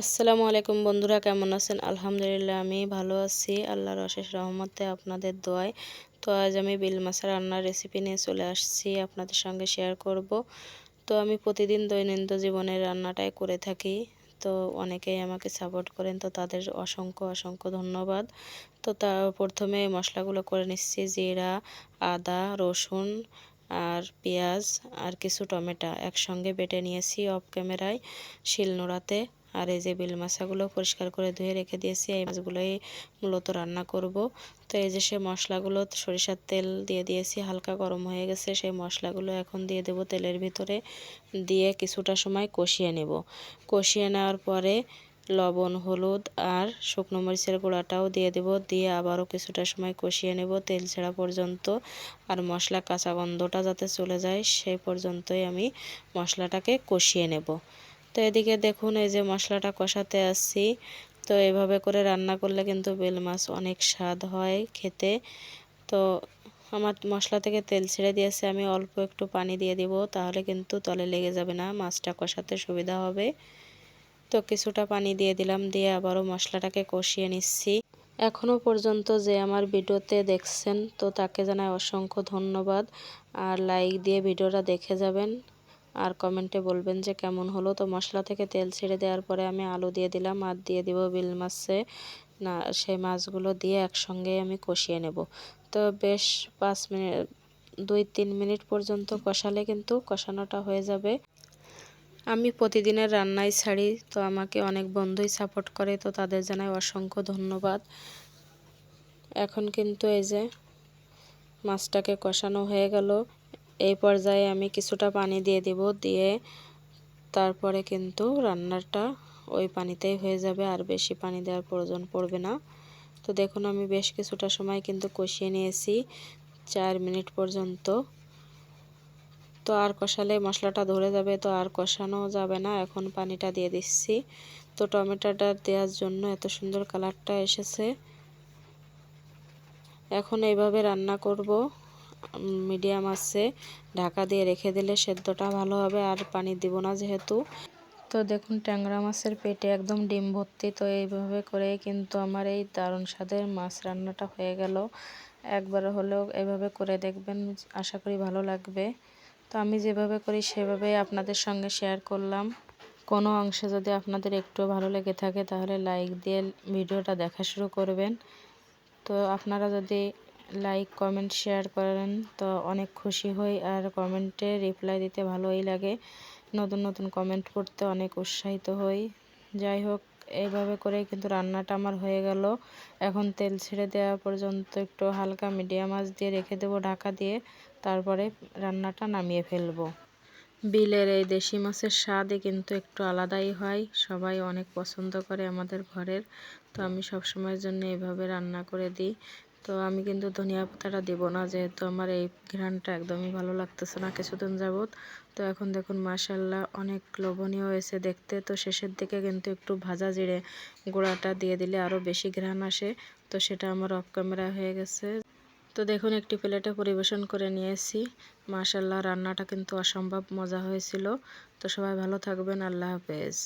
আসসালামু আলাইকুম বন্ধুরা, কেমন আছেন? আলহামদুলিল্লাহ, আমি ভালো আছি। আল্লাহর অশেষ রহমতে আপনাদের দোয়ায়। তো আজ আমি বিল মাছের রান্নার রেসিপি নিয়ে চলে আসছি, আপনাদের সঙ্গে শেয়ার করব। তো আমি প্রতিদিন দৈনন্দিন জীবনের রান্নাটাই করে থাকি। তো অনেকেই আমাকে সাপোর্ট করেন, তো তাদের অসংখ্য অসংখ্য ধন্যবাদ। তো তা, প্রথমে মশলাগুলো করে নিচ্ছি, জিরা, আদা, রসুন আর পেঁয়াজ আর কিছু টমেটো একসঙ্গে বেটে নিয়েছি অফ ক্যামেরায় শিলনোড়াতে। আর এই যে বিল মাছাগুলো পরিষ্কার করে ধুয়ে রেখে দিয়েছি, এই মাছগুলোই মূলত রান্না করব। তো এই যে সে মশলাগুলো সরিষার তেল দিয়ে দিয়েছি, হালকা গরম হয়ে গেছে, সেই মশলাগুলো এখন দিয়ে দেব তেলের ভিতরে। দিয়ে কিছুটা সময় কষিয়ে নেব। কষিয়ে নেওয়ার পরে লবণ, হলুদ আর শুকনো মরিচের গুঁড়াটাও দিয়ে দেব। দিয়ে আবারও কিছুটা সময় কষিয়ে নেব তেল ছেড়া পর্যন্ত। আর মশলা কাঁচা গন্ধটা যাতে চলে যায়, সেই পর্যন্তই আমি মশলাটাকে কষিয়ে নেব। তো এদিকে দেখুন, এই যে মশলাটা কষাতে আসছি। তো এভাবে করে রান্না করলে কিন্তু বেল মাছ অনেক স্বাদ হয় খেতে। তো আমার মশলা থেকে তেল ছেড়ে দিয়েছে, আমি অল্প একটু পানি দিয়ে দিব, তাহলে কিন্তু তলে লেগে যাবে না, মাছটা কষাতে সুবিধা হবে। তো কিছুটা পানি দিয়ে দিলাম, দিয়ে আবারও মশলাটাকে কষিয়ে নিচ্ছি। এখনও পর্যন্ত যে আমার ভিডিওতে দেখছেন, তো তাকে জানাই অসংখ্য ধন্যবাদ। আর লাইক দিয়ে ভিডিওটা দেখে যাবেন। আর কমেন্টে বলবেন যে কেমন হলো? তো মশলা থেকে তেল ছেড়ে দেওয়ার পরে আমি আলু দিয়ে দিলাম আর দিয়ে দিব বিল মাছে। না, সেই মাছগুলো দিয়ে একসঙ্গে আমি কষিয়ে নেব। তো বেশ পাঁচ মিনিট, দুই তিন মিনিট পর্যন্ত কষালে কিন্তু কষানোটা হয়ে যাবে। আমি প্রতিদিনের রান্নাই ছাড়ি, তো আমাকে অনেক বন্ধুই সাপোর্ট করে, তো তাদের জানাই অসংখ্য ধন্যবাদ। এখন কিন্তু এই যে মাছটাকে কষানো হয়ে গেল। এই পর্যায়ে আমি কিছুটা পানি দিয়ে দেব, দিয়ে তারপরে কিন্তু রান্নাটা ওই পানিতেই হয়ে যাবে, আর বেশি পানি দেওয়ার প্রয়োজন পড়বে না। তো দেখুন, আমি বেশ কিছুটা সময় কিন্তু কষিয়ে নিয়েছি, চার মিনিট পর্যন্ত। তো আর কষালে মশলাটা ধরে যাবে, তো আর কষানো যাবে না, এখন পানিটা দিয়ে দিচ্ছি। তো টমেটোটা দেওয়ার জন্য এত সুন্দর কালারটা এসেছে। এখন এইভাবে রান্না করব। মিডিয়াম আছে, ঢাকা দিয়ে রেখে দিলে সেদ্ধটা ভালো হবে আর পানি দিব না যেহেতু। তো দেখুন, ট্যাংরা মাছের পেটে একদম ডিম ভর্তি, তো এইভাবে করে কিন্তু আমার এই দারুণ স্বাদের মাছ রান্নাটা হয়ে গেল। একবার হলেও এভাবে করে দেখবেন, আশা করি ভালো লাগবে। তো আমি যেভাবে করি সেভাবে আপনাদের সঙ্গে শেয়ার করলাম। কোনো অংশে যদি আপনাদের একটু ভালো লেগে থাকে তাহলে লাইক দিয়ে ভিডিওটা দেখা শুরু করবেন। তো আপনারা যদি লাইক কমেন্ট শেয়ার করেন। তো অনেক খুশি হই আর কমেন্টে রিপ্লাই দিতে ভালোই লাগে। নতুন নতুন কমেন্ট করতে অনেক উৎসাহিত হই। যাই হোক, এইভাবে করে কিন্তু রান্নাটা আমার হয়ে গেল। এখন তেল ছেড়ে দেওয়া পর্যন্ত একটু হালকা মিডিয়াম আঁচ দিয়ে রেখে দেবো ঢাকা দিয়ে। তারপরে রান্নাটা নামিয়ে ফেলব। বিলের এই দেশি মাছের স্বাদই কিন্তু একটু আলাদাই হয়। সবাই অনেক পছন্দ করে আমাদের ঘরের। তো আমি সব সময়ের জন্য এভাবে রান্না করে দিই। তো আমি কিন্তু ধনিয়া পাতাটা দেবো না, যেহেতু আমার এই ঘ্রানটা একদমই ভালো লাগতেছে না কিছুদিন যাবৎ। তো এখন দেখুন মাশাল্লাহ অনেক লোভনীয় হয়েছে দেখতে। তো শেষের দিকে কিন্তু একটু ভাজা জিরে গোড়াটা দিয়ে দিলে আরও বেশি ঘ্রাণ আসে। তো সেটা আমার অফ ক্যামেরা হয়ে গেছে। তো দেখুন, একটি প্লেটে পরিবেশন করে নিয়েছি। মাশাল্লাহ রান্নাটা কিন্তু অসম্ভব মজা হয়েছিল। তো সবাই ভালো থাকবেন, আল্লাহ হাফেজ।